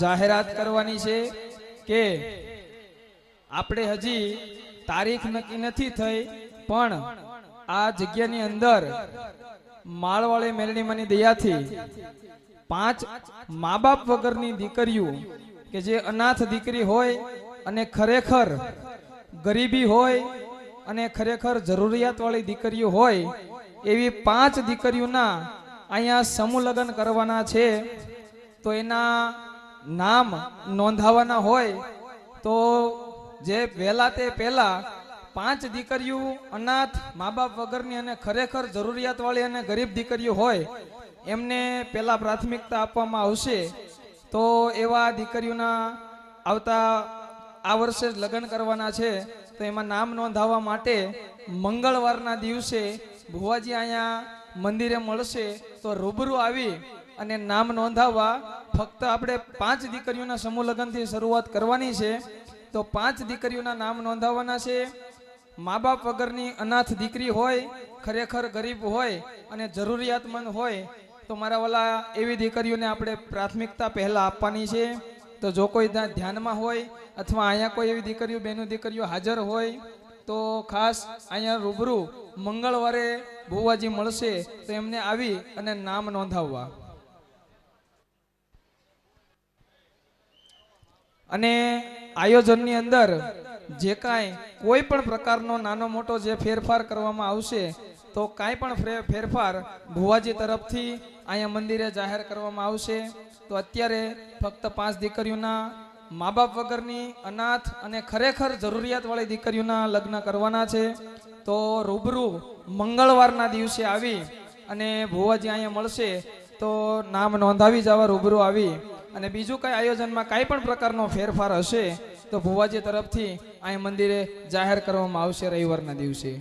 જાહેરાત કરવાની છે કે આપણે હજી તારીખ નક્કી નથી થઈ, પણ આ જગ્યાની અંદર માળવાળી મેળણીમાંની દયાથી પાંચ મા બાપ વગરની દીકરીઓ કે જે અનાથ દીકરી હોય અને ખરેખર ગરીબી હોય અને ખરેખર જરૂરિયાતવાળી દીકરીઓ હોય, એવી પાંચ દીકરીઓના અહીંયા સમૂહ લગ્ન કરવાના છે, તો એના નામ નોંધાવાના હોય, તો જે વહેલા તે પહેલા પાંચ દીકરીઓ અનાથ મા બાપ વગરની અને ખરેખર જરૂરિયાતવાળી અને ગરીબ દીકરીઓ હોય, એમને પહેલા પ્રાથમિકતા આપવામાં આવશે. તો એવા દીકરીઓના આવતા આ વર્ષે જ લગ્ન કરવાના છે. તો એમાં નામ નોંધાવવા માટે મંગળવારના દિવસે ભુવાજી અહીંયા મંદિરે મળશે. તો રૂબરૂ આવી અને નામ નોંધાવવા ફક્ત આપણે પાંચ દીકરીઓના સમૂહ લગ્નથી શરૂઆત કરવાની છે. તો પાંચ દીકરીઓના નામ નોંધાવવાના છે. મા બાપ વગરની અનાથ દીકરી હોય, ખરેખર ગરીબ હોય અને જરૂરિયાતમંદ હોય, તો મારા વાલા એવી દીકરીઓને આપણે પ્રાથમિકતા પહેલા આપવાની છે. તો જો કોઈ ધ્યાનમાં હોય અથવા અહીંયા કોઈ એવી દીકરીઓ બહેનો દીકરીઓ હાજર હોય, તો ખાસ અહીંયા રૂબરૂ મંગળવારે ભુવાજી મળશે તો એમને આવી અને નામ નોંધાવવા. અને આયોજનની અંદર જે કાંઈ કોઈ પણ પ્રકારનો નાનો મોટો જે ફેરફાર કરવામાં આવશે, તો કાંઈ પણ ફેરફાર ભુવાજી તરફથી અહીંયા મંદિરે જાહેર કરવામાં આવશે. તો અત્યારે ફક્ત પાંચ દીકરીઓના મા બાપ વગરની અનાથ અને ખરેખર જરૂરિયાતવાળી દીકરીઓના લગ્ન કરવાના છે. તો રૂબરૂ મંગળવારના દિવસે આવી અને ભુવાજી અહીંયા મળશે, તો નામ નોંધાવી જવા રૂબરૂ આવી. અને બીજું કઈ આયોજનમાં કાંઈ પણ પ્રકારનો ફેરફાર હશે, તો ભુવાજી તરફથી અહીં મંદિરે જાહેર કરવામાં આવશે રવિવારના દિવસે.